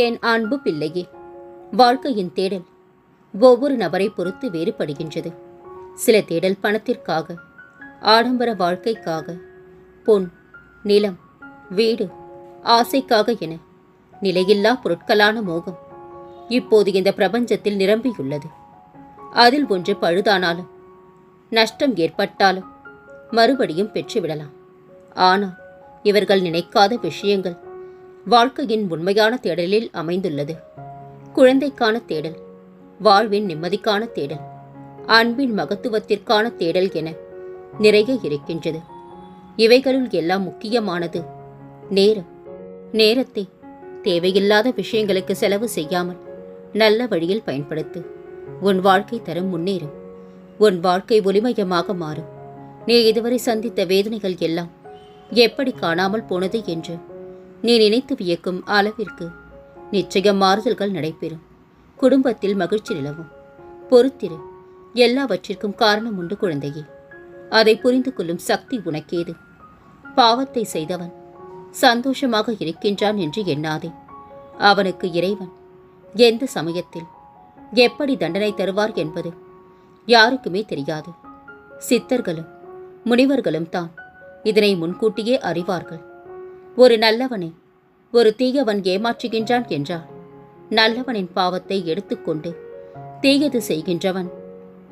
என் அன்பு பிள்ளையே? வாழ்க்கையின் தேடல் ஒவ்வொரு நபரை பொறுத்து வேறுபடுகின்றது. சில தேடல் பணத்திற்காக ஆடம்பர வாழ்க்கைக்காக பொன் நிலம் வீடு ஆசைக்காக என நிலையில்லா பொருட்களான மோகம் இப்போது இந்த பிரபஞ்சத்தில் நிரம்பியுள்ளது. அதில் ஒன்று பழுதானாலும் நஷ்டம் ஏற்பட்டாலும் மறுபடியும் பெற்றுவிடலாம். ஆனால் இவர்கள் நினைக்காத விஷயங்கள் வாழ்க்கையின் உண்மையான தேடலில் அமைந்துள்ளது. குழந்தைக்கான தேடல் வாழ்வின் நிம்மதிக்கான தேடல் அன்பின் மகத்துவத்திற்கான தேடல் என நிறைய இருக்கின்றது. இவைகளுள் எல்லாம் முக்கியமானது நேரம். நேரத்தை தேவையில்லாத விஷயங்களுக்கு செலவு செய்யாமல் நல்ல வழியில் பயன்படுத்து. உன் வாழ்க்கை தரம் முன்னேறும். உன் வாழ்க்கை ஒளிமயமாக மாறும். நீ இதுவரை சந்தித்த வேதனைகள் எல்லாம் எப்படி காணாமல் போனது என்று நீ நினைத்து வியக்கும் அளவிற்கு நிச்சயம் மாறுதல்கள் நடைபெறும். குடும்பத்தில் மகிழ்ச்சி நிலவும். பொறுத்திரு எல்லாவற்றிற்கும் காரணம் உண்டு குழந்தையே. அதை புரிந்து கொள்ளும் சக்தி உனக்கேது. பாவத்தை செய்தவன் சந்தோஷமாக இருக்கின்றான் என்று எண்ணாதே. அவனுக்கு இறைவன் எந்த சமயத்தில் எப்படி தண்டனை தருவார் என்பது யாருக்குமே தெரியாது. சித்தர்களும் முனிவர்களும் தான் இதனை முன்கூட்டியே அறிவார்கள். ஒரு நல்லவனை ஒரு தீயவன் ஏமாற்றுகின்றான் என்றால் நல்லவனின் பாவத்தை எடுத்துக்கொண்டு தீயது செய்கின்றவன்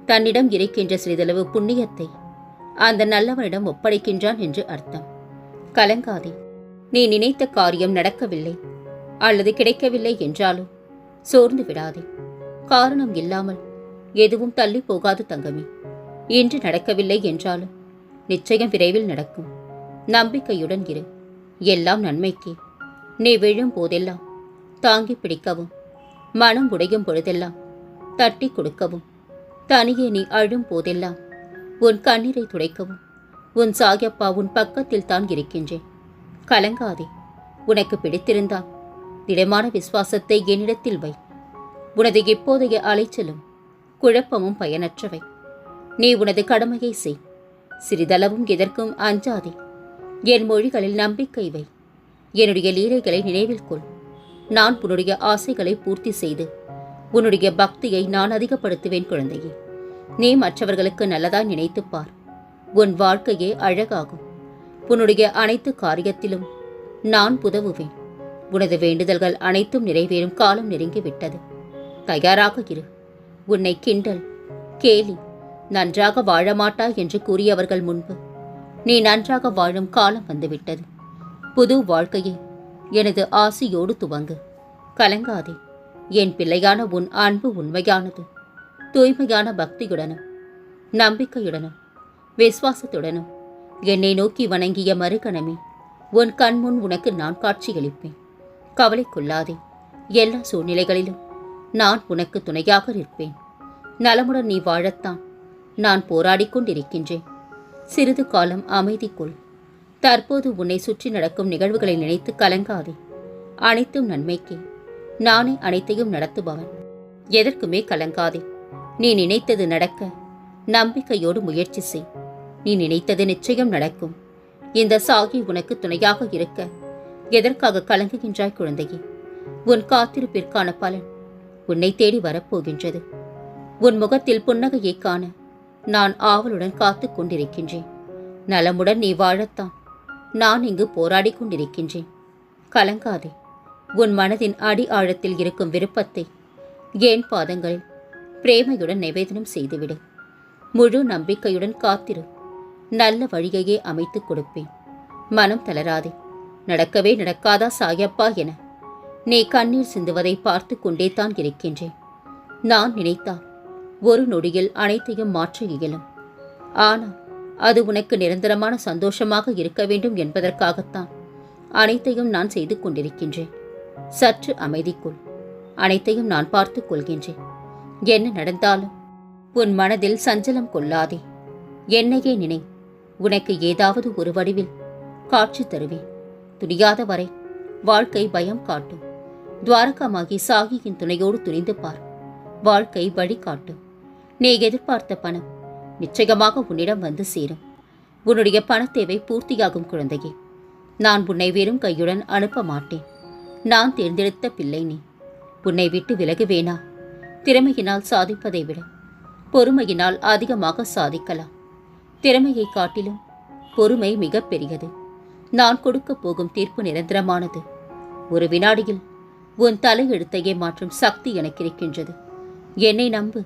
தன்னிடம் இருக்கின்ற சிறிதளவு புண்ணியத்தை அந்த நல்லவனிடம் ஒப்படைக்கின்றான் என்று அர்த்தம். கலங்காதே நீ நினைத்த காரியம் நடக்கவில்லை அல்லது கிடைக்கவில்லை என்றாலும் சோர்ந்து விடாதே. காரணம் இல்லாமல் எதுவும் தள்ளி போகாது தங்கமே. இன்று நடக்கவில்லை என்றாலும் நிச்சயம் விரைவில் நடக்கும். நம்பிக்கையுடன் இரு. எல்லாம் நன்மைக்கே. நீ விழும் போதெல்லாம் தாங்கி பிடிக்கவும் மனம் உடையும் பொழுதெல்லாம் தட்டி கொடுக்கவும் தனியே நீ அழும் போதெல்லாம் உன் கண்ணீரை துடைக்கவும் உன் சாயப்பா உன் பக்கத்தில் தான் இருக்கின்றேன். கலங்காதே உனக்கு பிடித்திருந்தால் திடமான விசுவாசத்தை என்னிடத்தில் வை. உனது இப்போதைய அலைச்சலும் குழப்பமும் பயனற்றவை. நீ உனது கடமையை செய் சிறிதளவும் எதற்கும் அஞ்சாதே. என் மொழிகளில் நம்பிக்கை வை. என்னுடைய லீலைகளை நினைவில் கொள். நான் உன்னுடைய ஆசைகளை பூர்த்தி செய்து உன்னுடைய பக்தியை நான் அதிகப்படுத்துவேன் குழந்தையே. நீ மற்றவர்களுக்கு நல்லதாய் நினைத்துப் பார். உன் வாழ்க்கையே அழகாகும். உன்னுடைய அனைத்து காரியத்திலும் நான் உதவுவேன். உனது வேண்டுதல்கள் அனைத்தும் நிறைவேறும் காலம் நெருங்கிவிட்டது தயாராக இரு. உன்னை கிண்டல் கேலி நன்றாக வாழ மாட்டாய் என்று கூறியவர்கள் முன்பு நீ நன்றாக வாழும் காலம் வந்துவிட்டது. புது வாழ்க்கையை எனது ஆசையோடு துவங்கு. கலங்காதே. என் பிள்ளையான உன் அன்பு உண்மையானது. தூய்மையான பக்தியுடனும் நம்பிக்கையுடனும் விசுவாசத்துடனும் என்னை நோக்கி வணங்கிய மறுகணமே உன் கண்முன் உனக்கு நான் காட்சியளிப்பேன் கவலை கொள்ளாதே. எல்லா சூழ்நிலைகளிலும் நான் உனக்கு துணையாக நிற்பேன். நலமுடன் நீ வாழத்தான் நான் போராடிக் கொண்டிருக்கின்றேன். சிறிது காலம் அமைதிக்குள். தற்போது உன்னை சுற்றி நடக்கும் நிகழ்வுகளை நினைத்து கலங்காதே. அனைத்தும் நன்மைக்கே. நானே அனைத்தையும் நடத்துபவன். எதற்குமே கலங்காதே. நீ நினைத்தது நடக்க நம்பிக்கையோடு முயற்சி செய். நீ நினைத்தது நிச்சயம் நடக்கும். இந்த சாகி உனக்கு துணையாக இருக்க எதற்காக கலங்குகின்றாய் குழந்தையே? உன் காத்திருப்பிற்கான பலன் உன்னை தேடி வரப்போகின்றது. உன் முகத்தில் புன்னகையை காண நான் ஆவலுடன் காத்து கொண்டிருக்கின்றேன். நலமுடன் நீ வாழத்தான் நான் இங்கு போராடி கொண்டிருக்கின்றேன். கலங்காதே. உன் மனதின் அடி ஆழத்தில் இருக்கும் விருப்பத்தை. என் பாதங்களில்? பிரேமையுடன் நிவேதனம் செய்துவிடு. முழு நம்பிக்கையுடன் காத்திரு. நல்ல வழியையே அமைத்துக் கொடுப்பேன். மனம் தளராதே. நடக்கவே நடக்காதா சாயப்பா என. நீ கண்ணீர் சிந்துவதை பார்த்து கொண்டே தான் இருக்கின்றேன். நான் நினைத்தால் ஒரு நொடியில் அனைத்தையும் மாற்ற இயலும். ஆனால் அது உனக்கு நிரந்தரமான சந்தோஷமாக இருக்க வேண்டும் என்பதற்காகத்தான் அனைத்தையும் நான் செய்து கொண்டிருக்கின்றேன். சற்று அமைதிக்குள் அனைத்தையும் நான் பார்த்துக் கொள்கின்றேன். என்ன நடந்தாலும் உன் மனதில் சஞ்சலம் கொள்ளாதே. என்னையே நினை உனக்கு ஏதாவது ஒரு வடிவில் காட்சி தருவேன். துணியாத வரை வாழ்க்கை பயம் காட்டும். துவாரகமாகி சாகியின் துணையோடு துணிந்து பார். வாழ்க்கை வழி காட்டும். நீ எதிர்பார்த்த பணம் நிச்சயமாக உன்னிடம் வந்து சேரும். உன்னுடைய பணத்தேவை பூர்த்தியாகும் குழந்தையே. நான் உன்னை வெறும் கையுடன் அனுப்ப மாட்டேன். நான் தேர்ந்தெடுத்த பிள்ளை நீ. உன்னை விட்டு விலகுவேனா? திறமையினால் சாதிப்பதை விட பொறுமையினால் அதிகமாக சாதிக்கலாம். திறமையை காட்டிலும் பொறுமை மிக பெரியது. நான் கொடுக்கப் போகும் தீர்ப்பு நிரந்தரமானது. ஒரு வினாடியில் உன் தலையெழுத்தையே மாற்றும் சக்தி எனக்கு இருக்கின்றது. என்னை நம்பு.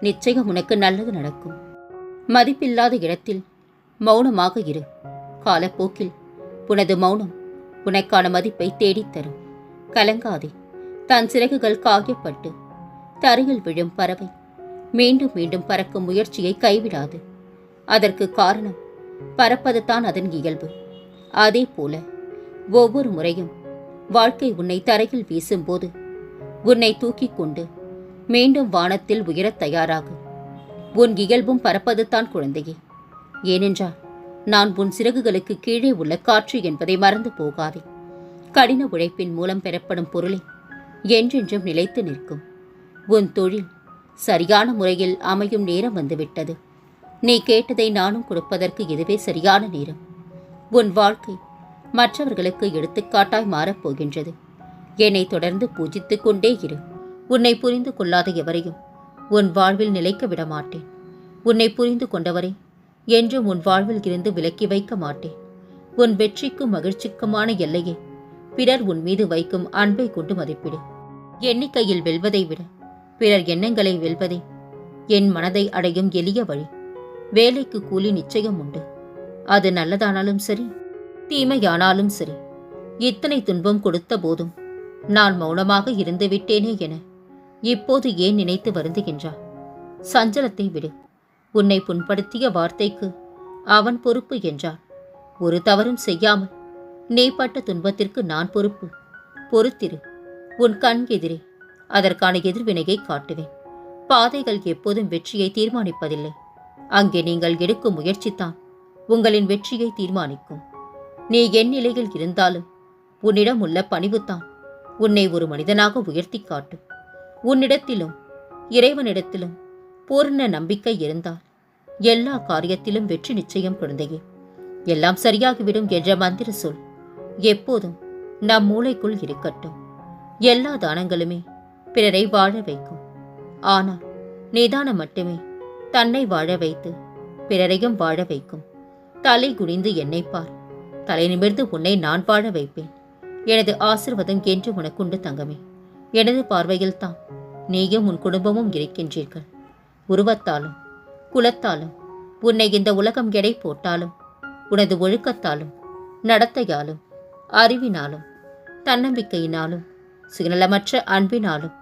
நிச்சயம் உனக்கு நல்லது நடக்கும். மதிப்பில்லாத இடத்தில் மௌனமாக இரு. காலப்போக்கில் உனது மௌனம் உனக்கான மதிப்பை தேடித் தரும் கலங்காதே. தன் சிறகுகள் காயப்பட்டு தரையில் விழும் பறவை மீண்டும் மீண்டும் பறக்கும் முயற்சியை கைவிடாது. அதற்கு காரணம் பறப்பதுதான் அதன் இயல்பு. அதே போல ஒவ்வொரு முறையும் வாழ்க்கை உன்னை தரையில் வீசும்போது உன்னை தூக்கிக் கொண்டு மீண்டும் வானத்தில் உயரத் தயாராகு. உன் இயல்பும் பறப்பதுதான் குழந்தையே. ஏனென்றால் நான் உன் சிறகுகளுக்கு கீழே உள்ள காற்று என்பதை மறந்து போகாதே. கடின உழைப்பின் மூலம் பெறப்படும் பொருளை என்றென்றும் நிலைத்து நிற்கும். உன் தொழில் சரியான முறையில் அமையும் நேரம் வந்துவிட்டது. நீ கேட்டதை நானும் கொடுப்பதற்கு இதுவே சரியான நேரம். உன் வாழ்க்கை மற்றவர்களுக்கு எடுத்துக்காட்டாய் மாறப்போகின்றது என்னை தொடர்ந்து பூஜித்துக் கொண்டே இரு. உன்னை புரிந்து கொள்ளாத எவரையும் உன் வாழ்வில் நிலைக்க விட மாட்டேன். உன்னை புரிந்து கொண்டவரை என்றும் உன் வாழ்வில் இருந்து விலக்கி வைக்க மாட்டேன். உன் வெற்றிக்கும் மகிழ்ச்சிக்குமான எல்லையை பிறர் உன் மீது வைக்கும் அன்பை கொண்டு மதிப்பிடு. எண்ணிக்கையில் வெல்வதை விட பிறர் எண்ணங்களை வெல்வதே என் மனதை அடையும் எளிய வழி. வேலைக்கு கூலி நிச்சயம் உண்டு. அது நல்லதானாலும் சரி தீமையானாலும் சரி இத்தனை துன்பம் கொடுத்த போதும் நான் மௌனமாக இருந்து விட்டேனே என இப்போது ஏன் நினைத்து வருந்துகின்றார் சஞ்சலத்தை விடு. உன்னை புண்படுத்திய வார்த்தைக்கு அவன் பொறுப்பு என்றான். ஒரு தவறும் செய்யாமல் நீ பட்ட துன்பத்திற்கு நான் பொறுப்பு. பொறுத்திரு. உன் கண் எதிரே. அதற்கான எதிர்வினையை காட்டுவேன். பாதைகள் எப்போதும் வெற்றியை தீர்மானிப்பதில்லை. அங்கே நீங்கள் எடுக்கும் முயற்சிதான் உங்களின் வெற்றியை தீர்மானிக்கும். நீ என் நிலையில் இருந்தாலும் உன்னிடம் உள்ள பணிவுதான் உன்னை ஒரு மனிதனாக உயர்த்தி காட்டும். உன்னிடத்திலும் இறைவனிடத்திலும் பூர்ண நம்பிக்கை இருந்தால் எல்லா காரியத்திலும் வெற்றி நிச்சயம் குழந்தையே. எல்லாம் சரியாகிவிடும் என்ற மந்திர சொல் எப்போதும் நம் மூளைக்குள் இருக்கட்டும். எல்லா தானங்களுமே பிறரை வாழ வைக்கும். ஆனால் நிதானம் மட்டுமே தன்னை வாழ வைத்து பிறரையும் வாழ வைக்கும். தலை குனிந்து என்னை பார். தலை நிமிர்ந்து உன்னை நான் வாழ வைப்பேன். எனது ஆசிர்வாதம் என்று உனக்குண்டு தங்கமே. எனது பார்வையில் தான் நீயும் உன் குடும்பமும் இருக்கின்றீர்கள். உருவத்தாலும் குலத்தாலும் உன்னை இந்த உலகம் எடை போட்டாலும் உனது ஒழுக்கத்தாலும் நடத்தையாலும் அறிவினாலும் தன்னம்பிக்கையினாலும் சுயநலமற்ற அன்பினாலும்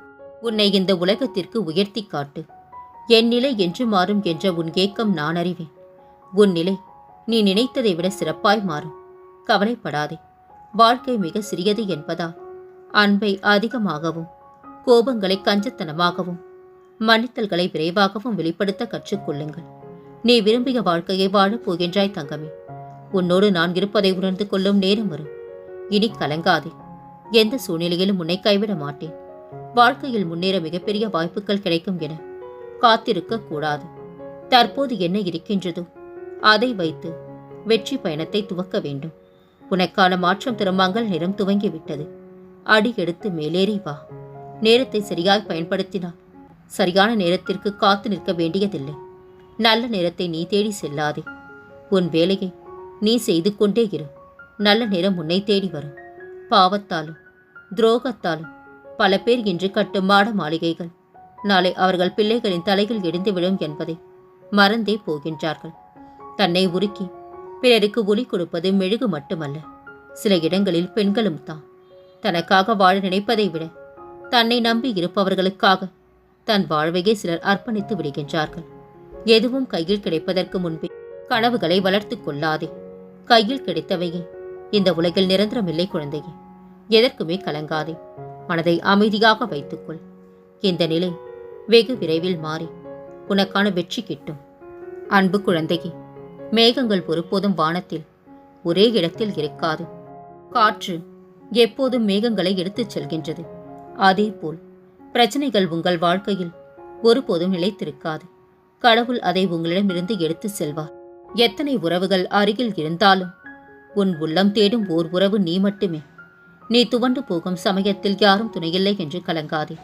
உன்னை இந்த உலகத்திற்கு உயர்த்தி காட்டு. என் நிலை என்று மாறும் என்ற உன் ஏக்கம் நான் அறிவேன். உன் நிலை நீ நினைத்ததை விட சிறப்பாய் மாறும். கவலைப்படாதே. வாழ்க்கை மிக சிறியது என்பதால் அன்பை அதிகமாகவும் கோபங்களை கஞ்சத்தனமாகவும் மன்னித்தல்களை விரைவாகவும் வெளிப்படுத்த கற்றுக்கொள்ளுங்கள் நீ விரும்பிய வாழ்க்கையை வாழப் போகின்றாய் தங்கமே. உன்னோடு நான் இருப்பதை உணர்ந்து கொள்ளும் நேரம் வரும். இனி கலங்காதே. எந்த சூழ்நிலையிலும் உன்னை கைவிட மாட்டேன். வாழ்க்கையில் முன்னேற மிகப்பெரிய வாய்ப்புகள் கிடைக்கும் என காத்திருக்க கூடாது. தற்போது என்ன இருக்கின்றதோ அதை வைத்து வெற்றி பயணத்தை துவக்க வேண்டும். உனக்கான மாற்றம் தரும் மங்கள் நேரம் துவங்கிவிட்டது. அடி எடுத்து மேலேறி வா. நேரத்தை சரியாய் பயன்படுத்தினால் சரியான நேரத்திற்கு காத்து நிற்க வேண்டியதில்லை. நல்ல நேரத்தை நீ தேடி செல்லாதே. உன் வேலையை நீ செய்து கொண்டே இரு. நல்ல நேரம் உன்னை தேடி வரும். பாவத்தாலும் துரோகத்தாலும் பல பேர் இன்று கட்டும் மாட மாளிகைகள். நாளை அவர்கள் பிள்ளைகளின் தலையில் இடிந்து என்பதை மறந்தே போகின்றார்கள். தன்னை உருக்கி பிறருக்கு ஒளி கொடுப்பது மெழுகு மட்டுமல்ல. சில இடங்களில் பெண்களும் தான். தனக்காக வாழ நினைப்பதை விட தன்னை நம்பி இருப்பவர்களுக்காக தன் வாழ்வையே சிலர் அர்ப்பணித்து விடுகின்றார்கள். எதுவும் கையில் கிடைப்பதற்கு முன்பே கனவுகளை வளர்த்துக் கொள்ளாதே. கையில் கிடைத்தவையே இந்த உலகில் நிரந்தரமில்லை குழந்தையே. எதற்குமே கலங்காதே. மனதை அமைதியாக வைத்துக்கொள். இந்த நிலை வெகு விரைவில் மாறி உனக்கான வெற்றி கிட்டும். அன்பு குழந்தையே மேகங்கள் ஒருபோதும் வானத்தில் ஒரே இடத்தில் இருக்காது. காற்று எப்போதும் மேகங்களை எடுத்துச் செல்கின்றது. அதேபோல் பிரச்சனைகள் உங்கள் வாழ்க்கையில் ஒருபோதும் நிலைத்திருக்காது. கடவுள் அதை உங்களிடமிருந்து எடுத்துச் செல்வார். எத்தனை உறவுகள் அருகில் இருந்தாலும் உன் உள்ளம் தேடும் ஓர் உறவு நீ மட்டுமே. நீ துவண்டு போகும் சமயத்தில் யாரும் துணையில்லை என்று கலங்காதே.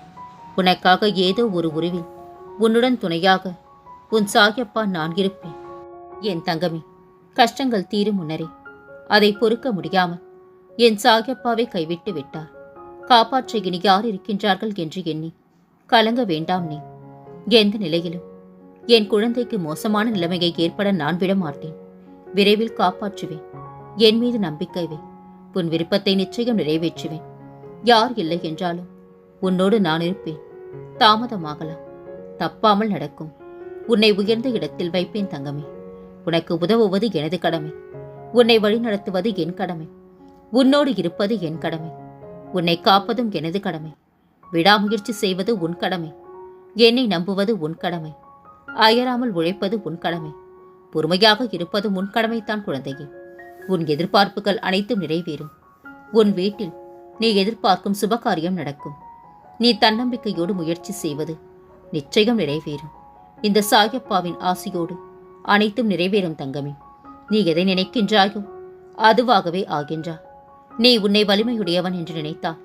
உனக்காக ஏதோ ஒரு உருவில் உன்னுடன் துணையாக உன் சாயப்பா நான் இருப்பேன். என் தங்கமே கஷ்டங்கள் தீரும் முன்னரே அதை பொறுக்க முடியாமல் என் சாயப்பாவை கைவிட்டு விட்டார். காப்பாற்ற இனி யார் இருக்கின்றார்கள் என்று எண்ணி கலங்க வேண்டாம் நீ. எந்த நிலையிலும்? என் குழந்தைக்கு மோசமான நிலைமையை ஏற்பட நான் விட மாட்டேன். விரைவில் காப்பாற்றுவேன். என் மீது நம்பிக்கை வை. உன் விருப்பத்தை நிச்சயம் நிறைவேற்றுவேன். யார் இல்லை என்றாலும் உன்னோடு நான் இருப்பேன். தாமதமாகலாம். தப்பாமல் நடக்கும். உன்னை உயர்ந்த இடத்தில் வைப்பேன் தங்கமே. உனக்கு உதவுவது எனது கடமை. உன்னை வழிநடத்துவது என் கடமை. உன்னோடு இருப்பது என் கடமை. உன்னை காப்பதும் எனது கடமை. விடாமுயற்சி செய்வது உன் கடமை. என்னை நம்புவது உன் கடமை. அயராமல் உழைப்பது உன் கடமை. பொறுமையாக இருப்பது உன் கடமைத்தான் குழந்தையே. உன் எதிர்பார்ப்புகள் அனைத்தும் நிறைவேறும். உன் வீட்டில் நீ எதிர்பார்க்கும் சுபகாரியம் நடக்கும். நீ தன்னம்பிக்கையோடு முயற்சி செய்வது நிச்சயம் நிறைவேறும். இந்த சாயப்பாவின் ஆசையோடு அனைத்தும் நிறைவேறும் தங்கமே. நீ எதை நினைக்கின்றாயோ அதுவாகவே ஆகின்றாய் நீ உன்னை வலிமையுடையவன் என்று நினைத்தால்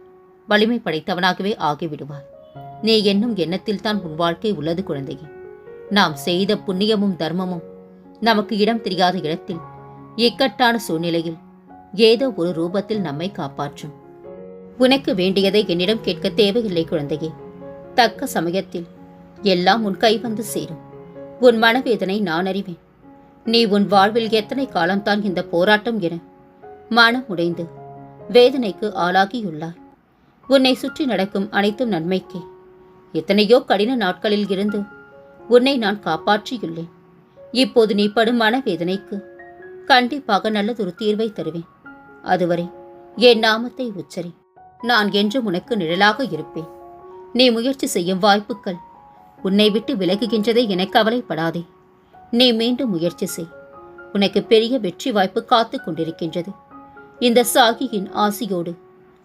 வலிமை படைத்தவனாகவே ஆகிவிடுவார் நீ என்னும் எண்ணத்தில் தான் உன் வாழ்க்கை உள்ளது குழந்தையே. நாம் செய்த புண்ணியமும் தர்மமும் நமக்கு இடம் தெரியாத இடத்தில் இக்கட்டான சூழ்நிலையில் ஏதோ ஒரு ரூபத்தில் நம்மை காப்பாற்றும். உனக்கு வேண்டியதை என்னிடம் கேட்க தேவையில்லை குழந்தையே. தக்க சமயத்தில் எல்லாம் உன் கை வந்து சேரும். உன் மனவேதனை நான் அறிவேன். நீ உன் வாழ்வில் எத்தனை காலம்தான் இந்த போராட்டம் என மனம் உடைந்து வேதனைக்கு ஆளாகியுள்ளாய் உன்னை சுற்றி நடக்கும் அனைத்தும் நன்மைக்கே. எத்தனையோ கடின நாட்களில் இருந்து உன்னை நான் காப்பாற்றியுள்ளேன். இப்போது நீ படும் மனவேதனைக்கு கண்டிப்பாக நல்லதொரு தீர்வை தருவேன். அதுவரை என் நாமத்தை உச்சரி. நான் என்றும் உனக்கு நிழலாக இருப்பேன். நீ முயற்சி செய்யும் வாய்ப்புகள் உன்னை விட்டு விலகுகின்றதை என கவலைப்படாதே. நீ மீண்டும் முயற்சி செய். உனக்கு பெரிய வெற்றி வாய்ப்பு காத்து கொண்டிருக்கின்றது. இந்த சாகியின் ஆசியோடு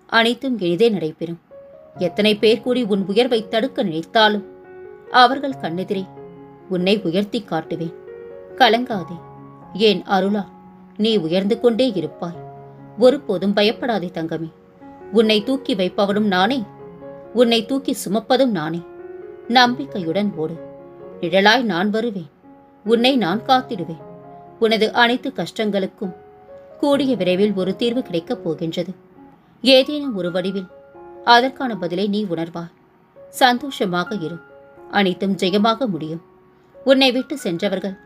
அனைத்தும் எளிதே நடைபெறும். எத்தனை பேர் கூடி உன் உயர்வை தடுக்க நினைத்தாலும் அவர்கள் கண்ணெதிரே உன்னை உயர்த்தி காட்டுவேன். கலங்காதே. ஏன் அருளா நீ உயர்ந்து கொண்டே இருப்பாய். ஒருபோதும் பயப்படாதே தங்கமே. உன்னை தூக்கி வைப்பவனும் நானே. உன்னை தூக்கி சுமப்பதும் நானே. நம்பிக்கையுடன் ஓடு. நிழலாய் நான் வருவேன். உன்னை நான் காத்திடுவேன். உனது அனைத்து கஷ்டங்களுக்கும் கூடிய விரைவில் ஒரு தீர்வு கிடைக்கப் போகின்றது. ஏதேனும் ஒரு வடிவில் அதற்கான பதிலை நீ உணர்வாய். சந்தோஷமாக இரு. அனைத்தும் ஜெயமாக முடியும். உன்னை விட்டு சென்றவர்கள்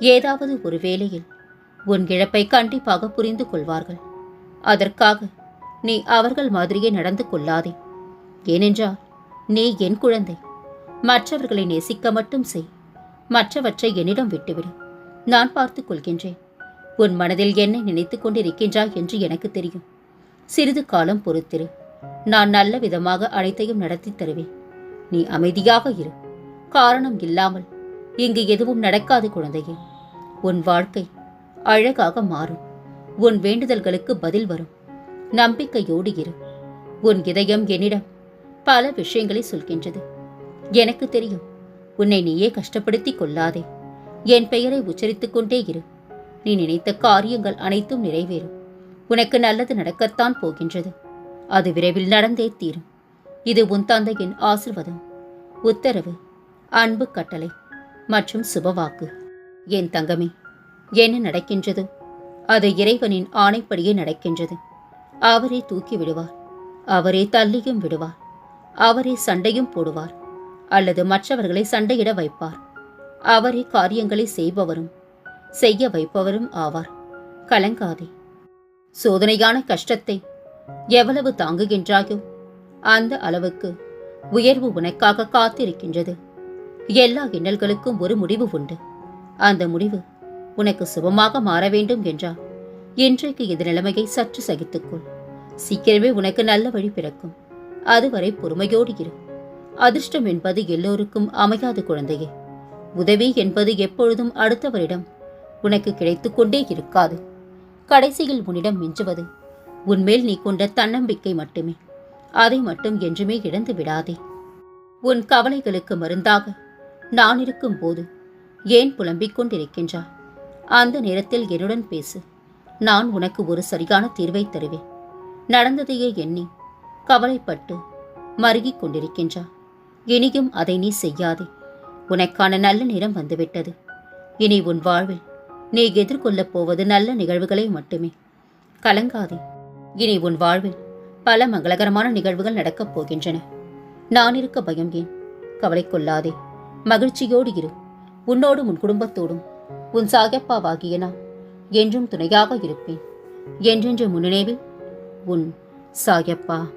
ஏதாவது ஒரு வேளையில் உன் இழப்பை கண்டிப்பாக புரிந்து கொள்வார்கள். அதற்காக நீ அவர்கள் மாதிரியே நடந்து கொள்ளாதே. ஏனென்றால் நீ என் குழந்தை. மற்றவர்களை நேசிக்க மட்டும் செய். மற்றவற்றை என்னிடம் விட்டுவிடு. நான் பார்த்துக் கொள்கின்றேன். உன் மனதில் என்னை நினைத்துக் கொண்டிருக்கின்றாய் என்று எனக்கு தெரியும். சிறிது காலம் பொறுத்திரு. நான் நல்ல விதமாக அனைத்தையும் நடத்தி தருவேன். நீ அமைதியாக இரு. காரணம் இல்லாமல் இங்கு எதுவும் நடக்காது குழந்தையே. உன் வாழ்க்கை அழகாக மாறும். உன் வேண்டுதல்களுக்கு பதில் வரும். நம்பிக்கையோடு இரு. உன் இதயம் என்னிடம் பல விஷயங்களை சொல்கின்றது. எனக்கு தெரியும். உன்னை நீயே கஷ்டப்படுத்திக் கொள்ளாதே. என் பெயரை உச்சரித்துக் கொண்டே இரு. நீ நினைத்த காரியங்கள் அனைத்தும் நிறைவேறும். உனக்கு நல்லது நடக்கத்தான் போகின்றது. அது விரைவில் நடந்தே தீரும். இது உன் தந்தையின் ஆசிர்வாதம். உத்தரவு அன்பு கட்டளை மற்றும் சுபவாக்கு. என் தங்கமே என்ன நடக்கின்றதோ? அது இறைவனின் ஆணைப்படியே நடக்கின்றது. அவரே தூக்கி விடுவார். அவரே தள்ளியும் விடுவார். அவரே சண்டையும் போடுவார். அல்லது மற்றவர்களை சண்டையிட வைப்பார். அவரே காரியங்களை செய்பவரும். செய்ய வைப்பவரும் ஆவார். கலங்காதே. சோதனையான கஷ்டத்தை எவ்வளவு தாங்குகின்றாயோ அந்த அளவுக்கு உயர்வு உனக்காக காத்திருக்கின்றது. எல்லா இன்னல்களுக்கும் ஒரு முடிவு உண்டு. அந்த முடிவு உனக்கு சுபமாக மாற வேண்டும் என்றால் இன்றைக்கு இது நிலைமையை சற்று சகித்துக்கொள். சீக்கிரமே உனக்கு நல்ல வழி பிறக்கும். அதுவரை பொறுமையோடு இரு. அதிர்ஷ்டம் என்பது எல்லோருக்கும் அமையாது குழந்தையே. உதவி என்பது எப்பொழுதும் அடுத்தவரிடம் உனக்கு கிடைத்து கொண்டே இருக்காது. கடைசியில் உன்னிடம் மிஞ்சுவது உன்மேல் நீ கொண்ட தன்னம்பிக்கை மட்டுமே. அதை மட்டும் என்றுமே இழந்து விடாதே. உன் கவலைகளுக்கு மருந்தாக நான் இருக்கும் போது ஏன் புலம்பிக் கொண்டிருக்கின்றாய்? அந்த நேரத்தில் என்னுடன் பேசு. நான் உனக்கு ஒரு சரியான தீர்வை தருவேன். நடந்ததையே எண்ணி கவலைப்பட்டு மருகிக் கொண்டிருக்கின்றாய். இனியும் அதை நீ செய்யாதே. உனக்கான நல்ல நேரம் வந்துவிட்டது. இனி உன் வாழ்வில் நீ எதிர்கொள்ளப் போவது நல்ல நிகழ்வுகளை மட்டுமே. கலங்காதே. இனி உன் வாழ்வில் பல மங்களகரமான நிகழ்வுகள் நடக்கப் போகின்றன. நான் இருக்க பயம் ஏன்? கவலை கொள்ளாதே. மகிழ்ச்சியோடு இரு. உன்னோடும் உன் குடும்பத்தோடும். உன் சாகப்பாவாகிய நான் என்றும் துணையாக இருப்பேன். என்றென்று முன்னினைவில் உன் சாயப்பா.